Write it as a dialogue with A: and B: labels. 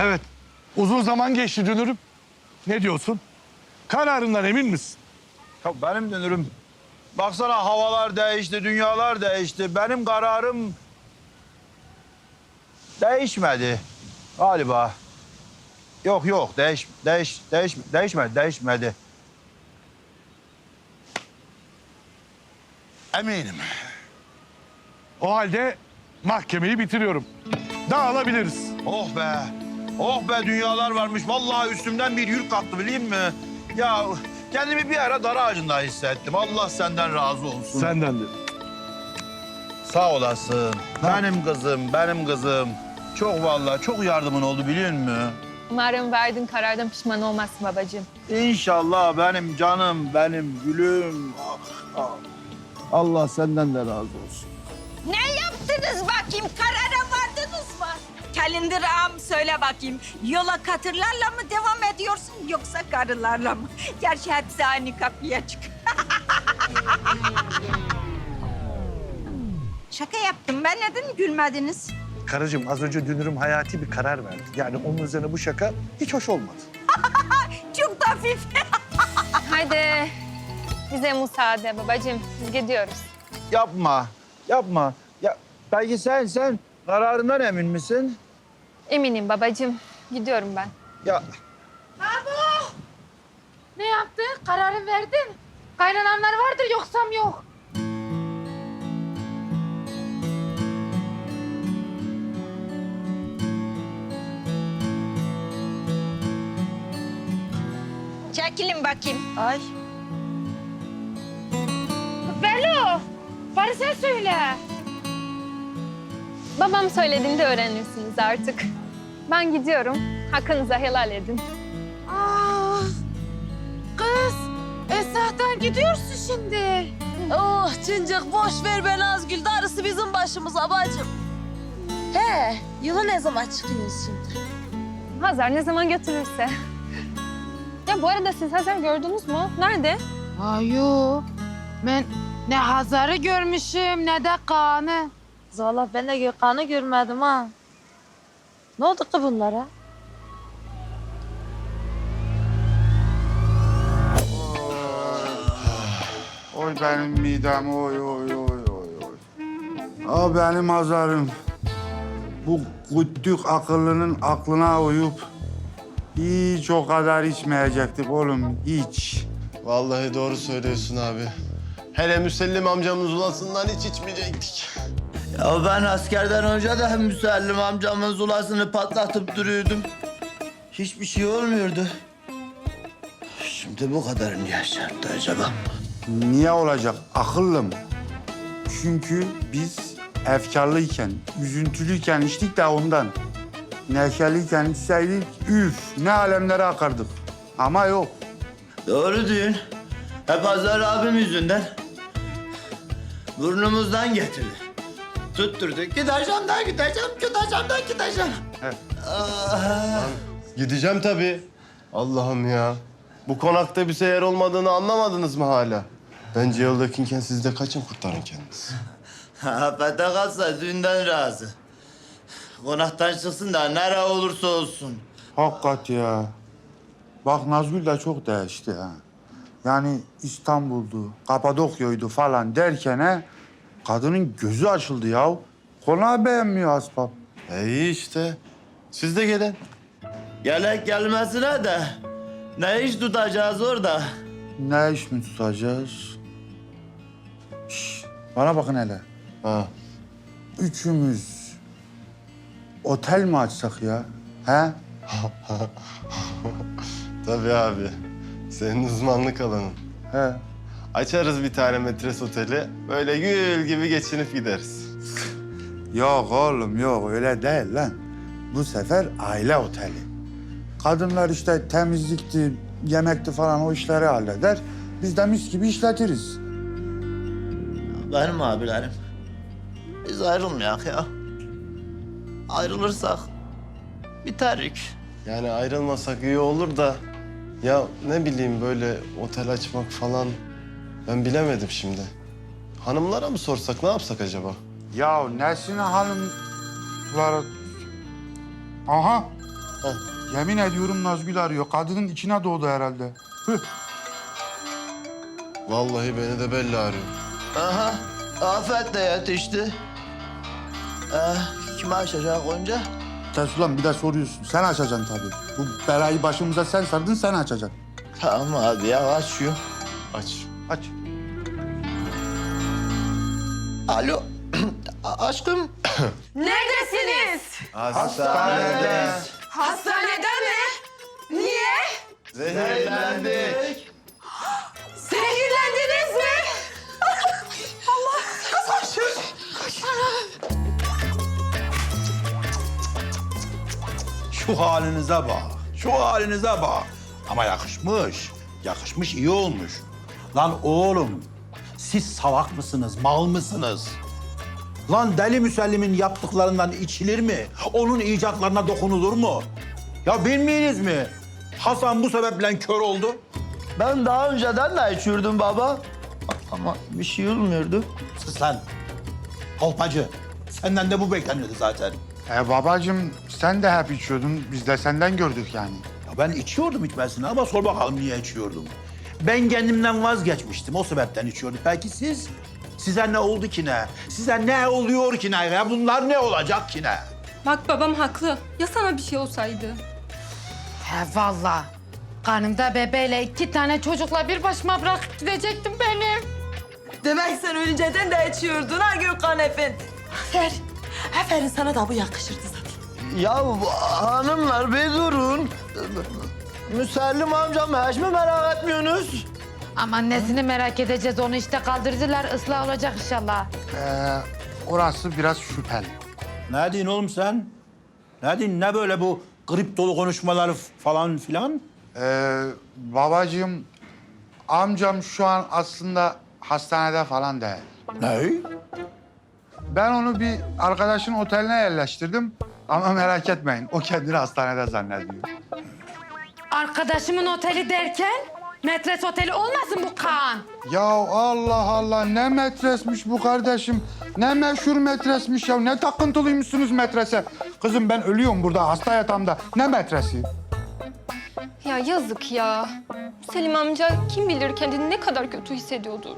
A: Evet. Uzun zaman geçti dönürüm. Ne diyorsun? Kararından emin misin?
B: Ya benim dönürüm. Baksana havalar değişti, dünyalar değişti. Benim kararım değişmedi galiba. Yok yok değiş değiş değiş değişmedi değişmedi.
A: Eminim. O halde mahkemeyi bitiriyorum. Dağılabiliriz.
B: Oh be. Oh be dünyalar varmış. Vallahi üstümden bir yük kalktı bileyim mi? Ya kendimi bir ara dar ağacında hissettim. Allah senden razı olsun.
A: Senden de.
B: Sağ olasın. Benim kızım, benim kızım. Çok vallahi çok yardımın oldu biliyor musun?
C: Umarım verdiğin karardan pişman olmazsın babacığım.
B: İnşallah benim canım, benim gülüm. Ah, ah. Allah senden de razı olsun.
D: Ne yaptınız bakayım? Karara? Ağam söyle bakayım. Yola katırlarla mı devam ediyorsun yoksa karılarla mı? Gerçi hepsi aynı kapıya çık. Şaka yaptım. Ben neden gülmediniz?
A: Karıcığım az önce dünürüm hayati bir karar verdi. Yani onun üzerine bu şaka hiç hoş olmadı.
D: Çok da hafif.
C: Haydi bize müsaade babacığım. Biz gidiyoruz.
B: Yapma, yapma. Ya belki sen sen kararından emin misin?
C: Eminim babacığım. Gidiyorum ben.
B: Ya
E: Ne yaptın? Kararı verdin. Kaynananlar vardır yoksam yok.
D: Çekilin bakayım. Ay.
E: Belo, bari sen söyle.
C: Babam söylediğinde öğrenirsiniz artık. Ben gidiyorum. Hakkınızı helal edin.
E: Ah, kız, Esra'dan gidiyorsun şimdi.
F: Oh Cincik boş ver be Nazgül. Darısı bizim başımıza bacım. He, yılı ne zaman çıkıyorsun şimdi?
C: Hazar ne zaman götürürse. Ya bu arada siz Hazar gördünüz mü? Nerede?
E: Ayo, ben ne Hazar'ı görmüşüm ne de Kaan'ı.
F: Zala ben de Gökhan'ı görmedim ha. Ne oldu ki bunlara?
G: Oy benim midem oy oy oy oy oy. Aa benim azarım. Bu güttük akıllının aklına uyup hiç o kadar içmeyecektik oğlum hiç.
H: Vallahi doğru söylüyorsun abi. Hele Müsellim amcamız ulasından hiç içmeyecektik.
I: Ya ben askerden önce de Müsellim amcamın zulasını patlatıp duruyordum. Hiçbir şey olmuyordu. Şimdi bu kadar niye şarttı acaba?
G: Niye olacak akıllım? Çünkü biz efkarlıyken, üzüntülüyken içtik de ondan. Neşeliyken içseydik üf ne alemlere akardık. Ama yok.
I: Doğru diyorsun. Hep Hazar abim yüzünden. Burnumuzdan getirdi. Tutturdu. Gideceğim de gideceğim, gideceğim de gideceğim. Ah.
H: Gideceğim tabii. Allah'ım ya. Bu konakta bir seyer olmadığını anlamadınız mı hala? Bence yoldakiyken siz de kaçın kurtarın kendinizi.
I: Afete kalsa düğünden razı. Konaktan çıksın da nere olursa olsun.
G: Hakikat ya. Bak Nazgül de çok değişti ha. Yani İstanbul'du, Kapadokya'ydı falan derken he, kadının gözü açıldı ya. Konağı beğenmiyor asbab.
H: E iyi işte. Siz de gelin.
I: Gelek gelmesine de ne iş tutacağız orada?
G: Ne iş mi tutacağız? Şş, bana bakın hele.
H: Ha.
G: Üçümüz otel mi açsak ya? He?
H: Tabii abi. Senin uzmanlık alanın.
G: He.
H: Açarız bir tane metres oteli. Böyle gül gibi geçinip gideriz.
G: Yok oğlum yok öyle değil lan. Bu sefer aile oteli. Kadınlar işte temizlikti, yemekti falan o işleri halleder. Biz de mis gibi işletiriz.
I: Benim abilerim. Biz ayrılmayak ya. Ayrılırsak biterik.
H: Yani ayrılmasak iyi olur da... Ya ne bileyim böyle otel açmak falan... Ben bilemedim şimdi. Hanımlara mı sorsak ne yapsak acaba?
G: Ya nesine hanımlara... Aha Yemin ediyorum Nazgül arıyor. Kadının içine doğdu herhalde. Hıh.
H: Vallahi beni de belli arıyor.
I: Aha, Afet de yetişti. Ee, kime açacak önce?
G: Sen ulan bir de soruyorsun. Sen açacaksın tabii. Bu belayı başımıza sen sardın, sen açacaksın.
I: Tamam abi ya açıyor.
H: Aç.
G: Aç.
I: Alo, A- aşkım.
F: Neredesiniz?
G: Hastanede.
F: Hastanede mi? Niye?
I: Zehirlendik.
F: Zehirlendiniz mi? Allah! Koşun!
B: Şu halinize bak. Şu halinize bak. Ama yakışmış. Yakışmış, iyi olmuş. Lan oğlum, siz salak mısınız, mal mısınız? Lan deli müsellimin yaptıklarından içilir mi? Onun icatlarına dokunulur mu? Ya bilmeyiniz mi? Hasan bu sebeple kör oldu.
I: Ben daha önceden de içiyordum baba. Ama bir şey olmuyordu.
B: Sus lan. Kolpacı. Senden de bu beklenirdi zaten.
G: E babacığım sen de hep içiyordun. Biz de senden gördük yani.
B: Ya ben içiyordum içmesine ama sor bakalım niye içiyordum. Ben kendimden vazgeçmiştim. O sebepten içiyordum. Peki siz? Size ne oldu ki ne? Size ne oluyor ki ne? Ya bunlar ne olacak ki ne?
C: Bak babam haklı. Ya sana bir şey olsaydı?
E: He valla. Karnımda bebeğiyle iki tane çocukla bir başıma bırakıp gidecektim benim.
F: Demek sen önceden de içiyordun ha Gökhan Efendi. Aferin. Aferin sana da bu yakışırdı zaten.
I: Ya hanımlar bir durun. Müsellim amcam hiç mi merak etmiyorsunuz?
E: Aman nesini merak edeceğiz onu işte kaldırdılar ıslah olacak inşallah.
G: Ee, orası biraz şüpheli.
B: Ne diyorsun oğlum sen? Ne diyorsun? Ne böyle bu kriptolu konuşmalar falan filan?
G: Ee, babacığım, amcam şu an aslında hastanede falan değil.
B: Ne?
G: Ben onu bir arkadaşın oteline yerleştirdim. Ama merak etmeyin, o kendini hastanede zannediyor.
E: Arkadaşımın oteli derken metres oteli olmasın bu Kaan?
G: Ya Allah Allah, ne metresmiş bu kardeşim. Ne meşhur metresmiş ya, ne takıntılıymışsınız metrese. Kızım ben ölüyorum burada, hasta yatağımda. Ne metresi?
C: Ya yazık ya. Selim amca kim bilir kendini ne kadar kötü hissediyordur.